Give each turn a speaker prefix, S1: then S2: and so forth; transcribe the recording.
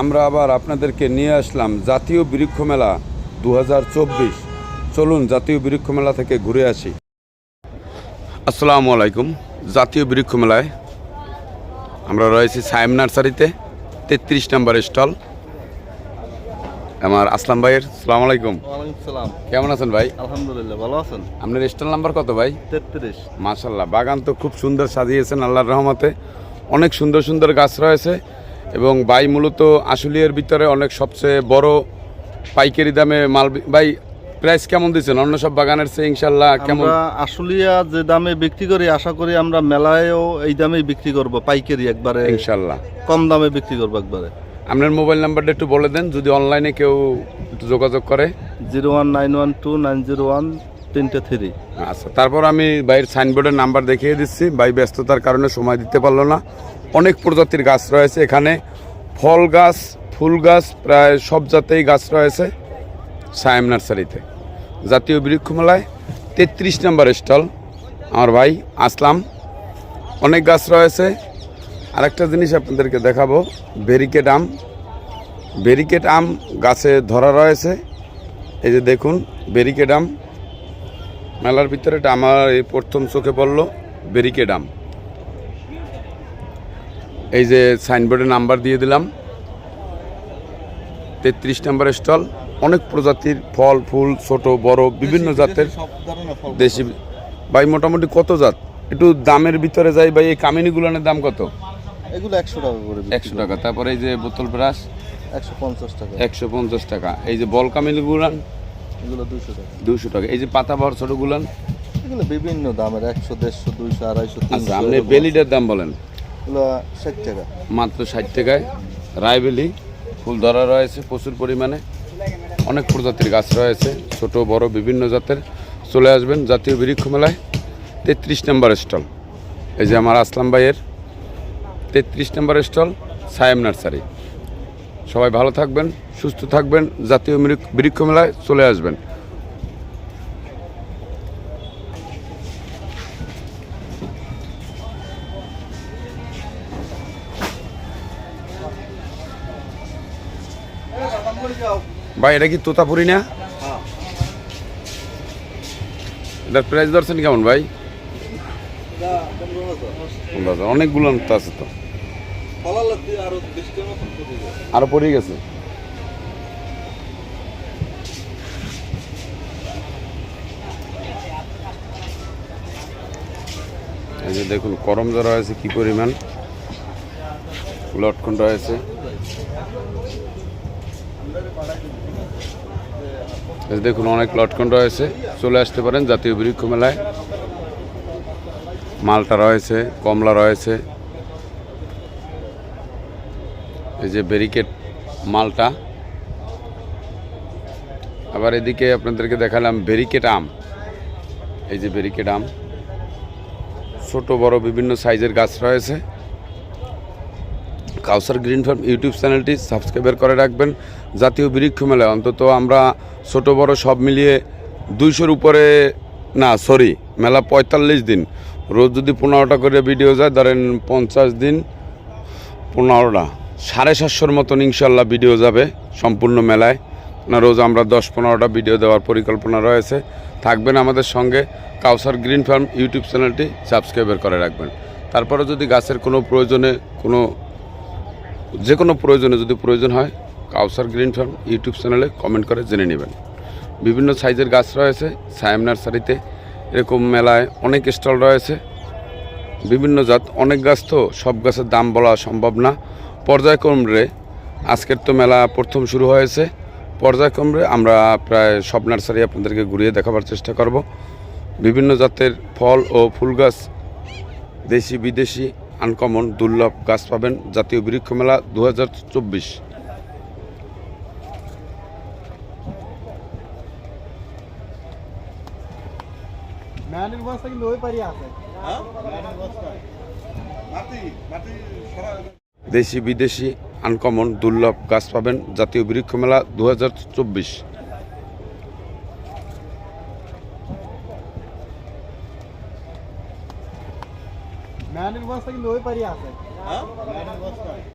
S1: আমরা আবার আপনাদেরকে নিয়ে আসলাম জাতীয় বৃক্ষ মেলা দু হাজার চব্বিশ। চলুন জাতীয় বৃক্ষ মেলা থেকে ঘুরে আসি। আসসালামু আলাইকুম। জাতীয় বৃক্ষ মেলায় আমরা রয়েছি সাইম নার্সারিতে তেত্রিশ নম্বর স্টল। আমার আসলাম ভাইয়ের সালাম আলাইকুম। কেমন আছেন ভাই?
S2: আলহামদুলিল্লাহ ভালো আছেন?
S1: আপনার স্টল নাম্বার কত ভাই?
S2: তেত্রিশ।
S1: মাশাল্লাহ বাগান তো খুব সুন্দর সাজিয়েছেন আল্লাহর রহমতে। অনেক সুন্দর সুন্দর গাছ রয়েছে। এবং বাই মূলত আশুলিয়ার ভিতরে অনেক সবচেয়ে বড় পাইকারি দামে মাল বাই প্রাইস কেমন দিচ্ছেন? অন্য সব বাগানের চেয়ে ইনশাল্লাহ কেমন?
S2: আশুলিয়া যে দামে বিক্রি করি আশা করি আমরা মেলায়ও এই দামেই বিক্রি করব পাইকারি একবারে।
S1: ইনশাল্লাহ।
S2: কম দামে বিক্রি করব একবারে।
S1: আপনার মোবাইল নাম্বারটা একটু বলে দেন যদি অনলাইনে কেউ যোগাযোগ করে।
S2: Zero one nine one two nine zero one তিনটে থ্রি।
S1: আচ্ছা তারপর আমি বাইরের সাইনবোর্ডের নাম্বার দেখিয়ে দিচ্ছি। বাই ব্যস্ততার কারণে সময় দিতে পারল না। অনেক প্রজাতির গাছ রয়েছে এখানে। ফল গাছ, ফুল গাছ, প্রায় সব জাতেই গাছ রয়েছে সায়েম নার্সারিতে। জাতীয় বৃক্ষমেলায় তেত্রিশ নম্বর স্টল। আমার ভাই আসলাম। অনেক গাছ রয়েছে। আরেকটা জিনিস আপনাদেরকে দেখাবো। ব্যারিকেড আম। ব্যারিকেড আম গাছে ধরা রয়েছে। এই যে দেখুন ব্যারিকেড আম। মেলার ভিতরে এটা আমার এই প্রথম চোখে পড়ল ব্যারিকেড আম। এই যে সাইনবোর্ডে নাম্বার দিয়ে দিলাম। তেত্রিশ নম্বর স্টল অনেক প্রজাতির ফল ফুল ছোট বড় বিভিন্ন জাতের দেশি ভাই মোটামুটি কত জাত? একটু দামের ভিতরে যাই ভাই এই কামিনীগুলানের দাম কত?
S2: এগুলো একশো টাকা করে
S1: একশো টাকা। তারপরে এই যে বোতল ব্রাশ?
S2: একশো পঞ্চাশ টাকা।
S1: একশো পঞ্চাশ টাকা। এই যে বল কামিনীগুলান
S2: এগুলো দুশো টাকা।
S1: দুশো টাকা। এই যে পাতা বড় ছোটোগুলান
S2: এগুলো বিভিন্ন দামের একশো দেড়শো দুইশো আড়াইশো
S1: আচ্ছা আপনি। বেলিটার দাম বলেন?
S2: এগুলো ষাট টাকা।
S1: মাত্র ষাট টাকায়। রায়বেলি ফুল ধরা রয়েছে প্রচুর পরিমাণে। অনেক প্রজাতির গাছ রয়েছে ছোট বড় বিভিন্ন জাতের। চলে আসবেন জাতীয় বৃক্ষ মেলায়। তেত্রিশ নম্বর স্টল। এই যে আমার আসলাম ভাইয়ের। তেত্রিশ নম্বর স্টল সায়েম নার্সারি। সবাই ভালো থাকবেন সুস্থ থাকবেন জাতীয় বৃক্ষ- মেলায় চলে আসবেন। ভাই এটা কি তোতাপুরি না? এটার প্রাইস ধরছেন কেমন ভাই। অনেকগুলো আছে তো। আরও পড়ে গেছে। দেখুন করম যা রয়েছে কি পরিমাণ? এই যে দেখুন, অনেক লটকন রয়েছে চলে আসতে পারেন জাতীয় বৃক্ষ মেলায়। মালটা রয়েছে, কমলা রয়েছে। এই যে ব্যারিকেড মালটা। আবার এদিকে আপনাদেরকে দেখালাম ব্যারিকেড আম। এই যে ব্যারিকেড আম। ছোট, বড়, বিভিন্ন সাইজের গাছ রয়েছে। কাউসার গ্রিন ফার্ম ইউটিউব চ্যানেলটি সাবস্ক্রাইবার করে রাখবেন। জাতীয় বৃক্ষ মেলায় অন্তত আমরা ছোট, বড় সব মিলিয়ে দুইশোর উপরে, না সরি মেলা পঁয়তাল্লিশ দিন। রোজ যদি পনেরোটা করে ভিডিও যায়, ধরেন পঞ্চাশ দিন, পনেরোটা। সাড়ে সাতশোর মতন ইনশাল্লাহ ভিডিও যাবে সম্পূর্ণ মেলায়। রোজ আমরা দশ পনেরোটা ভিডিও দেওয়ার পরিকল্পনা রয়েছে। থাকবেন আমাদের সঙ্গে। কাউসার গ্রিন ফার্ম ইউটিউব চ্যানেলটি সাবস্ক্রাইবার করে রাখবেন। তারপরে যদি গাছের কোনো প্রয়োজনে, কোনো, যে কোনো প্রয়োজনে যদি প্রয়োজন হয়, কাউসার গ্রিন ফার্ম ইউটিউব চ্যানেলে কমেন্ট করে জেনে নেবেন। বিভিন্ন সাইজের গাছ রয়েছে সায়েম নার্সারিতে এরকম মেলায় অনেক স্টল রয়েছে। বিভিন্ন জাত, অনেক গাছ তো সব গাছের দাম বলা সম্ভব না। পর্যায়ক্রমে আজকের তো মেলা প্রথম শুরু হয়েছে। পর্যায়ক্রমে আমরা প্রায় সব নার্সারি আপনাদেরকে ঘুরিয়ে দেখাবার চেষ্টা করব। বিভিন্ন জাতের ফল ও ফুল গাছ দেশি বিদেশি আনকমন দুর্লভ গাছ পাবেন জাতীয় বৃক্ষ মেলা দু হাজার
S3: কিন্তু ওই পারি আছে।
S1: দেশি বিদেশি আনকমন দুর্লভ গাছ পাবেন জাতীয় বৃক্ষ মেলা দু হাজার চব্বিশ।
S3: ম্যানের বস্তা কিন্তু ওই পারি আছে। ম্যানের বস্তা।